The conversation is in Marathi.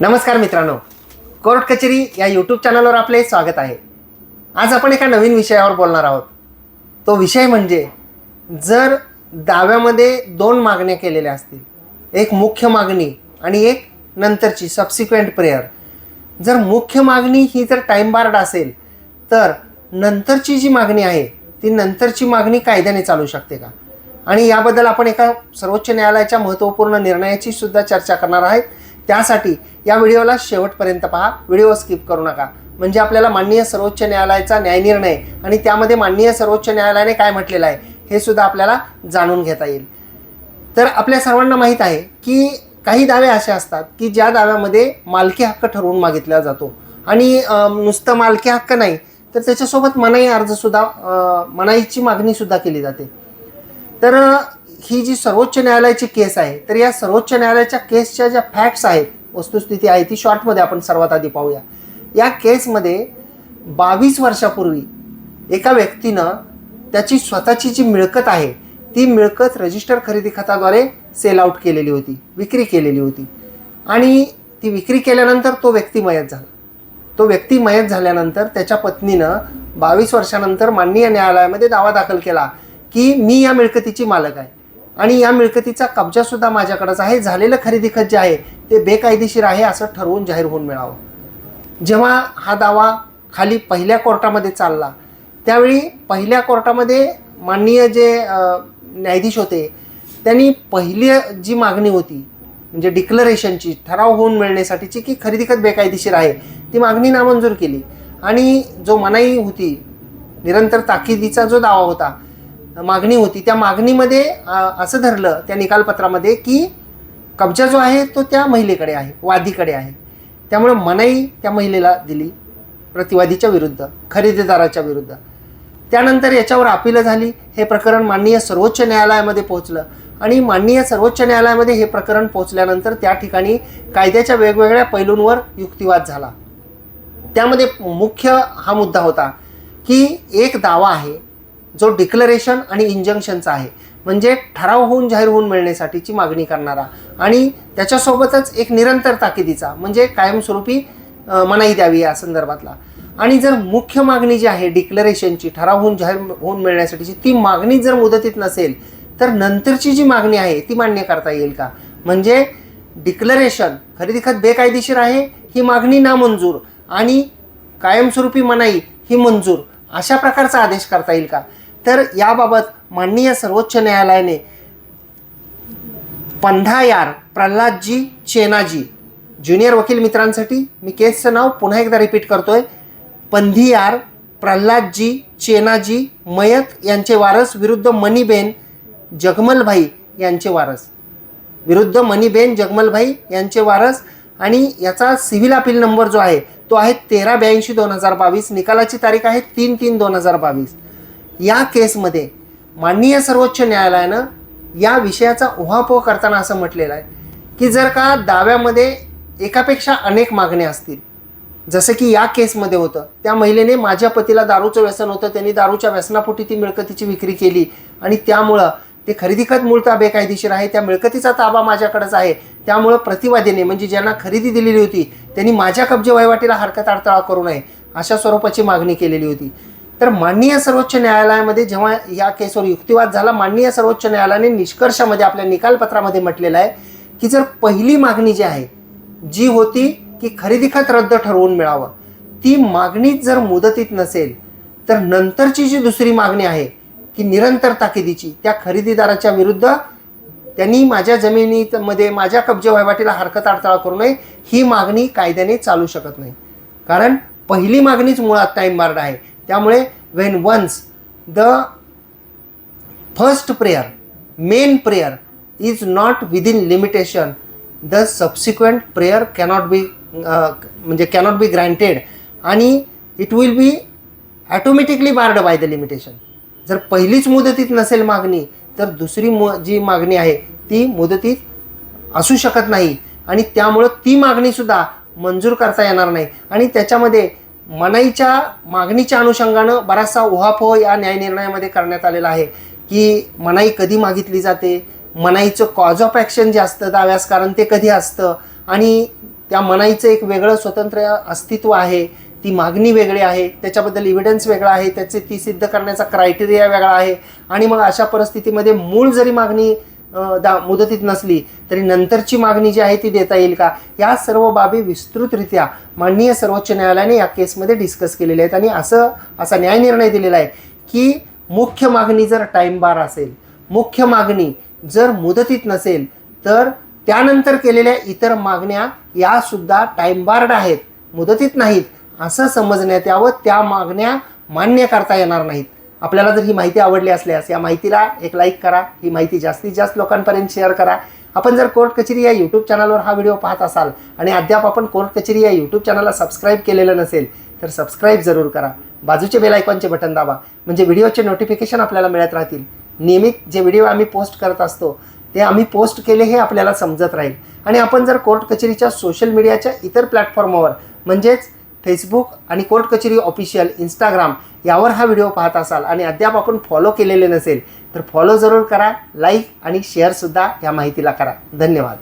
नमस्कार मित्रांनो. कोर्ट कचेरी या यूट्यूब चॅनलवर आपले स्वागत आहे. आज आपण एका नवीन विषयावर बोलणार आहोत. तो विषय म्हणजे जर दाव्यामध्ये दोन मागण्या केलेल्या असतील एक मुख्य मागणी आणि एक नंतरची सबसिक्वेंट प्रेयर जर मुख्य मागणी ही जर टाईम बार्ड असेल तर नंतरची जी मागणी आहे ती नंतरची मागणी कायद्याने चालू शकते का? आणि याबद्दल आपण एका सर्वोच्च न्यायालयाच्या महत्त्वपूर्ण निर्णयाची सुद्धा चर्चा करणार आहेत. त्यासाठी या व्हिडिओला शेवटपर्यंत पहा. व्हिडिओ स्किप करू नका. म्हणजे आपल्याला माननीय सर्वोच्च न्यायालयाचा न्यायनिर्णय आणि त्यामध्ये माननीय सर्वोच्च न्यायालयाने काय म्हटलेलं आहे हे सुद्धा आपल्याला जाणून घेता येईल. तर आपल्या सर्वांना माहीत आहे की काही दावे असे असतात की ज्या दाव्यामध्ये मालकी हक्क ठरवून मागितला जातो. आणि नुसतं मालकी हक्क नाही तर त्याच्यासोबत मनाई अर्जसुद्धा मनाईची मागणीसुद्धा केली जाते. तर ही जी सर्वोच्च न्यायालयाची केस आहे तर या सर्वोच्च न्यायालयाच्या केसच्या ज्या फॅक्ट्स आहेत वस्तुस्थिती आहे ती शॉर्टमध्ये आपण सर्वात आधी पाहूया. या केसमध्ये बावीस वर्षापूर्वी एका व्यक्तीनं त्याची स्वतःची जी मिळकत आहे ती मिळकत रजिस्टर खरेदी खताद्वारे सेल आउट केलेली होती विक्री केलेली होती. आणि ती विक्री केल्यानंतर तो व्यक्ती मयत झाला. तो व्यक्ती मयत झाल्यानंतर त्याच्या पत्नीनं बावीस वर्षानंतर माननीय न्यायालयामध्ये दावा दाखल केला. की मी या मिळकतीची मालक आहे. आणि या मिळकतीचा कब्जासुद्धा माझ्याकडेच आहे. झालेलं खरेदी खत जे आहे ते बेकायदेशीर आहे असं ठरवून जाहीर होऊन मिळावं. जेव्हा हा दावा खाली पहिल्या कोर्टामध्ये चालला त्यावेळी पहिल्या कोर्टामध्ये माननीय जे न्यायाधीश होते त्यांनी पहिली जी मागणी होती म्हणजे डिक्लरेशनची ठराव होऊन मिळण्यासाठीची की खरेदी खत बेकायदेशीर आहे ती मागणी नामंजूर केली. आणि जो मनाई होती निरंतर ताकिदीचा जो दावा होता मागणी होती. त्या मागणीमध्ये असं धरलं त्या निकालपत्रामध्ये की कब्जा जो आहे तो त्या महिलेकडे आहे वादीकडे आहे. त्यामुळे मनाई त्या महिलेला दिली प्रतिवादीच्या विरुद्ध खरेदीदाराच्या विरुद्ध. त्यानंतर याच्यावर अपिलं झाली. हे प्रकरण माननीय सर्वोच्च न्यायालयामध्ये पोहोचलं आणि माननीय सर्वोच्च न्यायालयामध्ये हे प्रकरण पोहोचल्यानंतर त्या ठिकाणी कायद्याच्या वेगवेगळ्या पैलूंवर युक्तिवाद झाला. त्यामध्ये मुख्य हा मुद्दा होता की एक दावा आहे जो डिक्लरेशन आणि इंजंक्शनचा आहे म्हणजे ठराव होऊन जाहीर होऊन मिळण्यासाठीची मागणी करणारा आणि त्याच्यासोबतच एक निरंतर ताकिदीचा म्हणजे कायमस्वरूपी मनाई द्यावी या संदर्भातला. आणि जर मुख्य मागणी जी आहे डिक्लरेशनची ठराव होऊन जाहीर होऊन मिळण्यासाठीची ती मागणी जर मुदतीत नसेल तर नंतरची जी मागणी आहे ती मान्य करता येईल का? म्हणजे डिक्लरेशन खरेदी खत बेकायदेशीर आहे ही मागणी नामंजूर आणि कायमस्वरूपी मनाई ही मंजूर अशा प्रकारचा आदेश करता येईल का? तर याबाबत माननीय सर्वोच्च न्यायालयाने पंधायार प्रल्हादजी चेनाजी ज्युनियर वकील मित्रांसाठी मी केसचं नाव पुन्हा एकदा रिपीट करतोय पंधियार प्रल्हादजी चेनाजी मयत यांचे वारस विरुद्ध मणिबेन जगमलभाई यांचे वारस. विरुद्ध मणिबेन जगमलभाई यांचे वारस आणि याचा सिव्हिल अपील नंबर जो आहे तो आहे तेरा ब्याऐंशी दोन हजार बावीस. निकालाची तारीख आहे तीन तीन दोन हजार बावीस. या केसमध्ये माननीय सर्वोच्च न्यायालयानं या विषयाचा उहापोह करताना असं म्हटलेलं आहे की जर का दाव्यामध्ये एकापेक्षा अनेक मागण्या असतील जसं की या केसमध्ये होतं त्या महिलेने माझ्या पतीला दारूचं व्यसन होतं त्यांनी दारूच्या व्यसनापोटी ती मिळकतीची विक्री केली आणि त्यामुळं ते खरेदी खत मूळता बेकायदेशीर आहे त्या मिळकतीचा ताबा माझ्याकडेच आहे त्यामुळं प्रतिवादीने म्हणजे ज्यांना खरेदी दिलेली होती त्यांनी माझ्या कब्जे वहिवाटीला हरकत अडथळा करू नये अशा स्वरूपाची मागणी केलेली होती. तर माननीय सर्वोच्च न्यायालयामध्ये जेव्हा या केसवर युक्तिवाद झाला माननीय सर्वोच्च न्यायालयाने निष्कर्षामध्ये आपल्या निकालपत्रामध्ये म्हटलेलं आहे की जर पहिली मागणी जी आहे जी होती की खरेदी खत रद्द ठरवून मिळावं ती मागणीच जर मुदतीत नसेल तर नंतरची जी दुसरी मागणी आहे की निरंतर ताकिदीची त्या खरेदीदाराच्या विरुद्ध त्यांनी माझ्या जमिनीमध्ये माझ्या कब्जे वहिवाटीला हरकत अडथळा करू नये ही मागणी कायद्याने चालू शकत नाही. कारण पहिली मागणीच मुळात टाईम बार्ड आहे. त्यामुळे when once the first prayer main prayer is not within limitation the subsequent prayer cannot be म्हणजे कॅनॉट बी ग्रँटेड आणि it will be automatically barred by the limitation जर पहिलीच मुदतीत नसेल मागणी तर दुसरी मु जी मागणी आहे ती मुदतीत असू शकत नाही. आणि त्यामुळं ती मागणीसुद्धा मंजूर करता येणार नाही. आणि त्याच्यामध्ये मनाईच्या मागणीच्या अनुषंगानं बराचसा उहापोह या न्यायनिर्णयामध्ये करण्यात आलेला आहे की मनाई कधी मागितली जाते? मनाईचं कॉज ऑफ ॲक्शन जे असतं दाव्यास कारण ते कधी असतं? आणि त्या मनाईचं एक वेगळं स्वतंत्र अस्तित्व आहे ती मागणी वेगळी आहे त्याच्याबद्दल इव्हिडन्स वेगळा आहे त्याचे ती सिद्ध करण्याचा क्रायटेरिया वेगळा आहे आणि मग अशा परिस्थितीमध्ये मूळ जरी मागणी दा मुदतीत नसली तरी नंतरची मागणी जी आहे ती देता येईल का? या सर्व बाबी विस्तृतरित्या माननीय सर्वोच्च न्यायालयाने या केसमध्ये डिस्कस केलेल्या आहेत आणि असं असा न्याय निर्णय दिलेला आहे की मुख्य मागणी जर टाईम बार असेल मुख्य मागणी जर मुदतीत नसेल तर त्यानंतर केलेल्या इतर मागण्या यासुद्धा टाईमबार्ड आहेत मुदतीत नाहीत असं समजण्यात यावं त्या मागण्या मान्य करता येणार नाहीत. आपल्याला जर ही माहिती आवडली असल्यास या माहितीला एक लाईक करा ही माहिती जास्तीत जास्त लोकांपर्यंत शेअर करा. आपण जर कोर्ट कचेरी या यूट्यूब चॅनलवर हा व्हिडिओ पाहत असाल आणि अद्याप आपण कोर्ट कचेरी या यूट्यूब चॅनलला सबस्क्राईब केलेलं नसेल तर सबस्क्राईब जरूर करा. बाजूचे बेल आयकॉनचे बटन दाबा. म्हणजे व्हिडिओचे नोटिफिकेशन आपल्याला मिळत राहतील. नियमित जे व्हिडिओ आम्ही पोस्ट करत असतो ते आम्ही पोस्ट केले हे आपल्याला समजत राहील. आणि आपण जर कोर्ट कचेरीच्या सोशल मीडियाच्या इतर प्लॅटफॉर्मवर म्हणजेच फेसबुक आणि कोर्ट कचेरी ऑफिशियल इंस्टाग्राम यावर हा व्हिडिओ पाहत असाल आणि अद्याप आपण फॉलो केलेले नसेल तर फॉलो जरूर करा लाईक आणि शेअरसुद्धा या माहितीला करा. धन्यवाद.